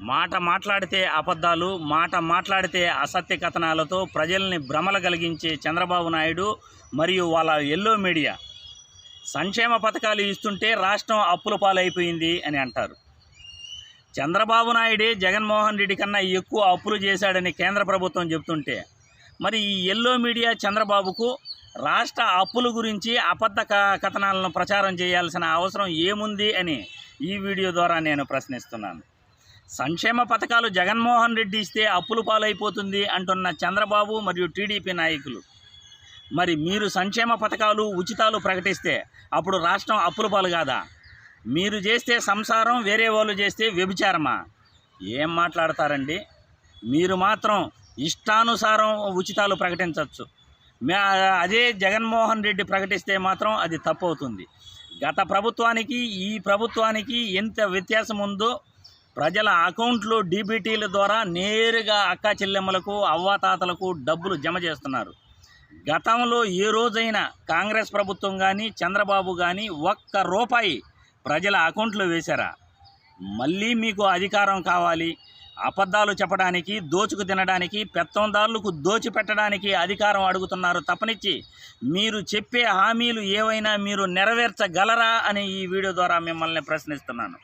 మాట మాట్లాడితే అబద్ధాలు మాట మాట్లాడితే అసత్య కథనాలతో ప్రజల్ని భ్రమల కలిగించే చంద్రబాబు నాయుడు మరియు వాళ్ళ ఎల్లో మీడియా సంక్షేమ పథకాలు ఇస్తుంటే రాష్ట్రం అప్పుల పాలైపోయింది అని అంటారు. చంద్రబాబు నాయుడే జగన్మోహన్ రెడ్డి కన్నా ఎక్కువ అప్పులు చేశాడని కేంద్ర ప్రభుత్వం చెబుతుంటే మరి ఈ ఎల్లో మీడియా చంద్రబాబుకు రాష్ట్ర అప్పుల గురించి అబద్ధ క- కథనాలను ప్రచారం చేయాల్సిన అవసరం ఏముంది అని ఈ వీడియో ద్వారా నేను ప్రశ్నిస్తున్నాను. సంక్షేమ పథకాలు జగన్మోహన్ రెడ్డి ఇస్తే అప్పులు పాలైపోతుంది అంటున్న చంద్రబాబు మరియు టీడీపీ నాయకులు. మరి మీరు సంక్షేమ పథకాలు ఉచితాలు ప్రకటిస్తే అప్పుడు రాష్ట్రం అప్పుల పాలు కాదా? మీరు చేస్తే సంసారం వేరే వాళ్ళు చేస్తే వ్యభిచారమా? ఏం మాట్లాడతారండి? మీరు మాత్రం ఇష్టానుసారం ఉచితాలు ప్రకటించవచ్చు. అదే జగన్మోహన్ రెడ్డి ప్రకటిస్తే మాత్రం అది తప్పు అవుతుంది గత ప్రభుత్వానికి ఈ ప్రభుత్వానికి ఎంత వ్యత్యాసం ఉందో ప్రజల అకౌంట్లో డీబీటీల ద్వారా నేరుగా అక్క చెల్లెమ్మలకు అవ్వాతాతలకు డబ్బులు జమ చేస్తున్నారు. గతంలో ఏ రోజైనా కాంగ్రెస్ ప్రభుత్వం కానీ చంద్రబాబు కానీ ఒక్క రూపాయి ప్రజల అకౌంట్లో వేశారా? మళ్ళీ మీకు అధికారం కావాలి. అబద్ధాలు చెప్పడానికి దోచుకు తినడానికి పెత్తందారులకు దోచిపెట్టడానికి అధికారం అడుగుతున్నారు తప్పనిచ్చి. మీరు చెప్పే హామీలు ఏవైనా మీరు నెరవేర్చగలరా అని ఈ వీడియో ద్వారా మిమ్మల్ని ప్రశ్నిస్తున్నాను.